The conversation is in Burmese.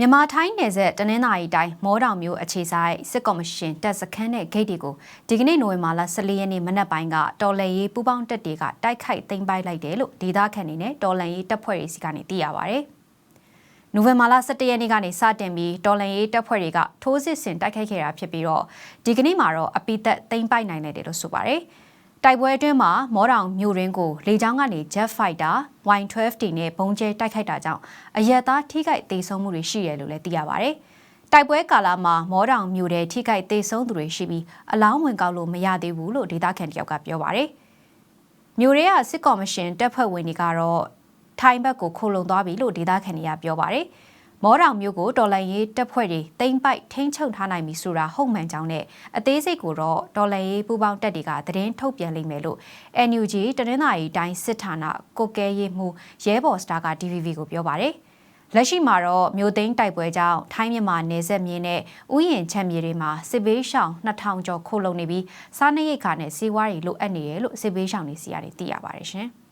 မြန်မာထိုင်းနယ်ဆက်တနင်္သာရီတိုင်းမောတောင်မြို့အခြေဆိုင်စစ်ကော်မရှင်တပ်စခန်းနဲ့ဂိတ်တွေကိုဒီကနေ့နိုဝင်ဘာလ14ရက်နေ့မနက်ပိုင်းကတော်လှန်ရေးပူးပေါင်းတပ်တွေကတိုက်ခိုက်သိမ်းပိုက်လိုက်တယ်လို့ဒေသခံတွေနဲ့တော်လှန်ရေးတပ်ဖွဲ့တွေစီကနေသိရပါဗျ။နိုဝင်ဘာလ17ရက်နေ့ကနေစတင်ပြီးတော်လှန်ရေးတပ်ဖွဲ့တွေကထိုးစစ်ဆင်တိုက်ခိုက်ခဲ့တာဖြစ်ပြီးတော့ဒီကနေ့မှာတော့အပိသက်သိမ်းပိုက်နိုင်လိုက်တယ်လို့ဆိုပါတယ်။ တိုက်ပွဲအတွင်းမှာမောတောင်မြို့ရင်းကိုလေကြောင်းကနေ Jet Fighter Y12D နဲ့ဘုံကျဲတိုက်ခိုက်တာကြောင့်အရက်သားထိခိုက်ဒေဆုံးမှုတွေရှိတယ်လို့လည်းသိရပါဗျ။တိုက်ပွဲကာလမှာမောတောင်မြို့ထဲထိခိုက်ဒေဆုံးသူတွေရှိပြီးအလောင်းဝင်ကောက်လို့မရသေးဘူးလို့ဒေသခံတယောက်ကပြောပါဗျ။မြို့ရဲကစစ်ကော်မရှင်တပ်ဖွဲ့ဝင်တွေကတော့ထိုင်းဘက်ကိုခိုလုံသွားပြီလို့ဒေသခံတွေကပြောပါဗျ။ မောတောင်မျိုးကိုတော်လိုင်းရေးတပ်ဖွဲ့တွေတိမ့်ပိုက်ထိန်းချုပ်ထားနိုင်ပြီဆိုတာဟုတ်မှန်ကြောင်းနဲ့အသေးစိတ်ကိုတော့တော်လိုင်းရေးပူးပေါင်းတပ်တွေကသတင်းထုတ်ပြန်လိမ့်မယ်လို့ NUG တနင်္သာရီတိုင်းစစ်ဌာနကိုကဲရေးမှုရဲဘော်စတာက DVV ကိုပြောပါတယ်လက်ရှိမှာတော့မြို့သိမ်းတိုက်ပွဲကြောင့်ထိုင်းမြန်မာနယ်စပ်မြင်းနဲ့ဥယျာဉ်ချမ်းမြေတွေမှာစစ်ဘေးရှောင်2000ကျော်ခိုလုံနေပြီးစားနပ်ရိက္ခာနဲ့စီးပွားရေးလိုအပ်နေတယ်လို့စစ်ဘေးရှောင်တွေစီကနေသိရပါတယ်ရှင်။